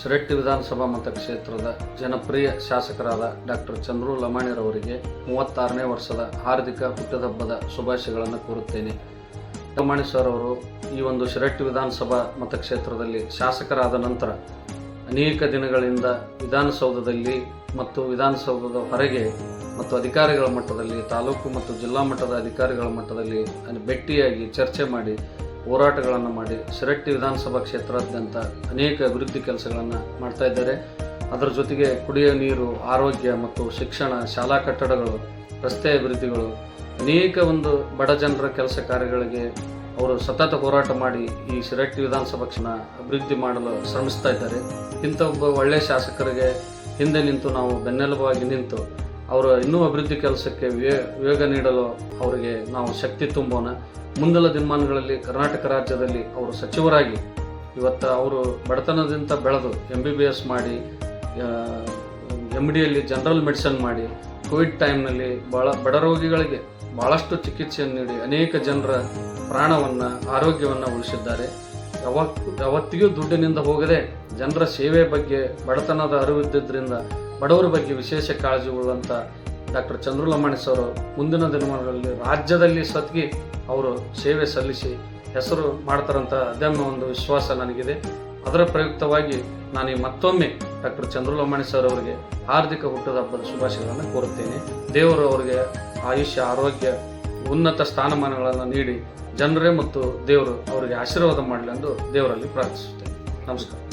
ಶಿರಟ್ಟಿ ವಿಧಾನಸಭಾ ಮತಕ್ಷೇತ್ರದ ಜನಪ್ರಿಯ ಶಾಸಕರಾದ ಡಾಕ್ಟರ್ ಚಂದ್ರು ಲಮಾಣಿರವರಿಗೆ ಮೂವತ್ತಾರನೇ ವರ್ಷದ ಹಾರ್ದಿಕ ಹುಟ್ಟುಹಬ್ಬದ ಶುಭಾಶಯಗಳನ್ನು ಕೋರುತ್ತೇನೆ. ಲಮಾಣಿ ಸರ್ ಅವರು ಈ ಒಂದು ಶಿರಟ್ಟಿ ವಿಧಾನಸಭಾ ಮತಕ್ಷೇತ್ರದಲ್ಲಿ ಶಾಸಕರಾದ ನಂತರ ಅನೇಕ ದಿನಗಳಿಂದ ವಿಧಾನಸೌಧದಲ್ಲಿ ಮತ್ತು ವಿಧಾನಸೌಧದ ಹೊರಗೆ ಮತ್ತು ಅಧಿಕಾರಿಗಳ ಮಟ್ಟದಲ್ಲಿ, ತಾಲೂಕು ಮತ್ತು ಜಿಲ್ಲಾ ಮಟ್ಟದ ಅಧಿಕಾರಿಗಳ ಮಟ್ಟದಲ್ಲಿ ಭೇಟಿಯಾಗಿ ಚರ್ಚೆ ಮಾಡಿ ಹೋರಾಟಗಳನ್ನು ಮಾಡಿ ಶಿರಟ್ಟಿ ವಿಧಾನಸಭಾ ಕ್ಷೇತ್ರಾದ್ಯಂತ ಅನೇಕ ಅಭಿವೃದ್ಧಿ ಕೆಲಸಗಳನ್ನು ಮಾಡ್ತಾ ಇದ್ದಾರೆ. ಅದರ ಜೊತೆಗೆ ಕುಡಿಯುವ ನೀರು, ಆರೋಗ್ಯ ಮತ್ತು ಶಿಕ್ಷಣ, ಶಾಲಾ ಕಟ್ಟಡಗಳು, ರಸ್ತೆ ಅಭಿವೃದ್ಧಿಗಳು, ಅನೇಕ ಒಂದು ಬಡ ಜನರ ಕೆಲಸ ಕಾರ್ಯಗಳಿಗೆ ಅವರು ಸತತ ಹೋರಾಟ ಮಾಡಿ ಈ ಶಿರಟ್ಟಿ ವಿಧಾನಸಭಾ ಕ್ಷಣ ಅಭಿವೃದ್ಧಿ ಮಾಡಲು ಶ್ರಮಿಸ್ತಾ ಇದ್ದಾರೆ. ಇಂಥ ಒಬ್ಬ ಒಳ್ಳೆಯ ಶಾಸಕರಿಗೆ ಹಿಂದೆ ನಿಂತು ನಾವು ಬೆನ್ನೆಲುಬಾಗಿ ನಿಂತು ಅವರ ಇನ್ನೂ ಅಭಿವೃದ್ಧಿ ಕೆಲಸಕ್ಕೆ ವೇಗ ನೀಡಲು ಅವರಿಗೆ ನಾವು ಶಕ್ತಿ ತುಂಬೋಣ. ಮುಂದಿನ ದಿನಮಾನಗಳಲ್ಲಿ ಕರ್ನಾಟಕ ರಾಜ್ಯದಲ್ಲಿ ಅವರು ಸಚಿವರಾಗಿ ಇವತ್ತು ಅವರು ಬಡತನದಿಂದ ಬೆಳೆದು ಎಂ ಬಿ ಬಿ ಎಸ್ ಮಾಡಿ ಎಂ ಡಿಯಲ್ಲಿ ಜನರಲ್ ಮೆಡಿಸನ್ ಮಾಡಿ ಕೋವಿಡ್ ಟೈಮ್ನಲ್ಲಿ ಭಾಳ ಬಡ ರೋಗಿಗಳಿಗೆ ಭಾಳಷ್ಟು ಚಿಕಿತ್ಸೆಯನ್ನು ನೀಡಿ ಅನೇಕ ಜನರ ಪ್ರಾಣವನ್ನು, ಆರೋಗ್ಯವನ್ನು ಉಳಿಸಿದ್ದಾರೆ. ಯಾವತ್ತು ಯಾವತ್ತಿಗೂ ದುಡ್ಡಿನಿಂದ ಹೋಗದೆ ಜನರ ಸೇವೆ ಬಗ್ಗೆ ಬಡತನದ ಅರಿವಿದ್ದರಿಂದ ಬಡವರ ಬಗ್ಗೆ ವಿಶೇಷ ಕಾಳಜಿ ಉಳ್ಳಂಥ ಡಾಕ್ಟರ್ ಚಂದ್ರಲಮಾಣಿ ಸರ್ ಮುಂದಿನ ದಿನಮಾನಗಳಲ್ಲಿ ರಾಜ್ಯದಲ್ಲಿ ಸತ್ಗಿ ಅವರು ಸೇವೆ ಸಲ್ಲಿಸಿ ಹೆಸರು ಮಾಡ್ತಾರಂತ ಅದನ್ನು ಒಂದು ವಿಶ್ವಾಸ ನನಗಿದೆ. ಅದರ ಪ್ರಯುಕ್ತವಾಗಿ ನಾನು ಮತ್ತೊಮ್ಮೆ ಡಾಕ್ಟರ್ ಚಂದ್ರಲಮಾಣಿ ಸರ್ ಅವರಿಗೆ ಹಾರ್ದಿಕ ಹುಟ್ಟದ ಹಬ್ಬದ ಶುಭಾಶಯಗಳನ್ನು ಕೋರುತ್ತೇನೆ. ದೇವರು ಅವರಿಗೆ ಆಯುಷ್ಯ, ಆರೋಗ್ಯ, ಉನ್ನತ ಸ್ಥಾನಮಾನಗಳನ್ನು ನೀಡಿ ಜನರೇ ಮತ್ತು ದೇವರು ಅವರಿಗೆ ಆಶೀರ್ವಾದ ಮಾಡಲಿ ಎಂದು ದೇವರಲ್ಲಿ ಪ್ರಾರ್ಥಿಸುತ್ತೇನೆ. ನಮಸ್ಕಾರ.